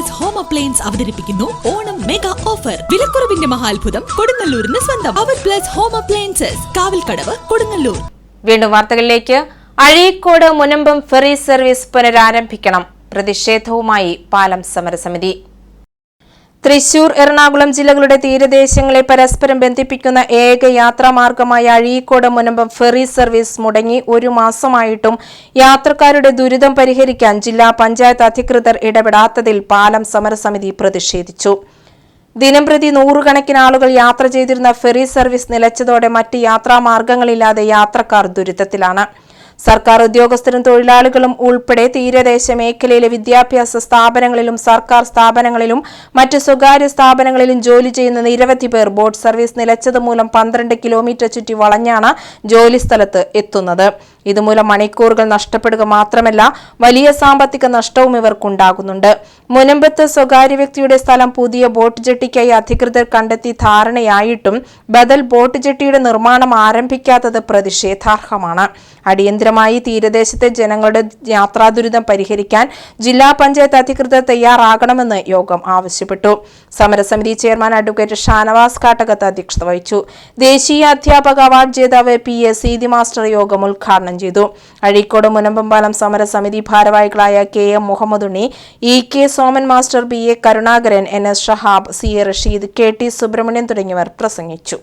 Plus home appliance അവതരിപ്പിക്കുന്നു. Onam mega offer വിലക്കുറവിന്റെ മഹാത്ഭുതം കൊടുങ്ങല്ലൂരിന് സ്വന്തം. അവർ plus home appliances Kavalkadavu Kodungallur. വീണ്ടും വാർത്തകളിലേക്ക്. അഴീക്കോട് മുനമ്പം ഫെറി സർവീസ് പുനരാരംഭിക്കണം. പ്രതിഷേധവുമായി പാലം സമരസമിതി. തൃശൂർ എറണാകുളം ജില്ലകളുടെ തീരദേശങ്ങളെ പരസ്പരം ബന്ധിപ്പിക്കുന്ന ഏക യാത്രാമാർഗമായ അഴീക്കോട് മുനമ്പം ഫെറി സർവീസ് മുടങ്ങി ഒരു മാസമായിട്ടും യാത്രക്കാരുടെ ദുരിതം പരിഹരിക്കാൻ ജില്ലാ പഞ്ചായത്ത് അധികൃതർ ഇടപെടാത്തതിൽ പാലം സമരസമിതി പ്രതിഷേധിച്ചു. ദിനംപ്രതി നൂറുകണക്കിന് ആളുകൾ യാത്ര ചെയ്തിരുന്ന ഫെറി സർവീസ് നിലച്ചതോടെ മറ്റ് യാത്രാമാർഗങ്ങളില്ലാതെ യാത്രക്കാർ ദുരിതത്തിലാണ്. സർക്കാർ ഉദ്യോഗസ്ഥരും തൊഴിലാളികളും ഉൾപ്പെടെ തീരദേശ മേഖലയിലെ വിദ്യാഭ്യാസ സ്ഥാപനങ്ങളിലും സർക്കാർ സ്ഥാപനങ്ങളിലും മറ്റ് സ്വകാര്യ സ്ഥാപനങ്ങളിലും ജോലി ചെയ്യുന്ന നിരവധി പേർ ബോട്ട് സർവീസ് നിലച്ചതുമൂലം പന്ത്രണ്ട് കിലോമീറ്റർ ചുറ്റി വളഞ്ഞാണ് ജോലിസ്ഥലത്ത് എത്തുന്നത്. ഇതുമൂലം മണിക്കൂറുകൾ നഷ്ടപ്പെടുക മാത്രമല്ല വലിയ സാമ്പത്തിക നഷ്ടവും ഇവർക്കുണ്ടാകുന്നുണ്ട്. മുനമ്പത്ത് സ്വകാര്യ വ്യക്തിയുടെ സ്ഥലം പുതിയ ബോട്ട് ജെട്ടിക്കായി അധികൃതർ കണ്ടെത്തി ധാരണയായിട്ടും ബദൽ ബോട്ട് ജെട്ടിയുടെ നിർമ്മാണം ആരംഭിക്കാത്തത് പ്രതിഷേധാർഹമാണ്. അടിയന്തരമായി തീരദേശത്തെ ജനങ്ങളുടെ യാത്രാ ദുരിതം പരിഹരിക്കാൻ ജില്ലാ പഞ്ചായത്ത് അധികൃതർ തയ്യാറാകണമെന്ന് യോഗം ആവശ്യപ്പെട്ടു. സമരസമിതി ചെയർമാൻ അഡ്വക്കേറ്റ് ഷാനവാസ് കാട്ടകത്ത് അധ്യക്ഷത വഹിച്ചു. ദേശീയ അധ്യാപക അവാർഡ് ജേതാവ് പി എസ് സീതി മാസ്റ്റർ യോഗം ഉദ്ഘാടനം ചെയ്തു. അഴീക്കോട് മുനമ്പമ്പാലം സമരസമിതി ഭാരവാഹികളായ K M Muhammadunni E K Soman master B A Karunakaran N S Shahab C A Rasheed K T Subramanian തുടങ്ങിയവർ പ്രസംഗിച്ചു.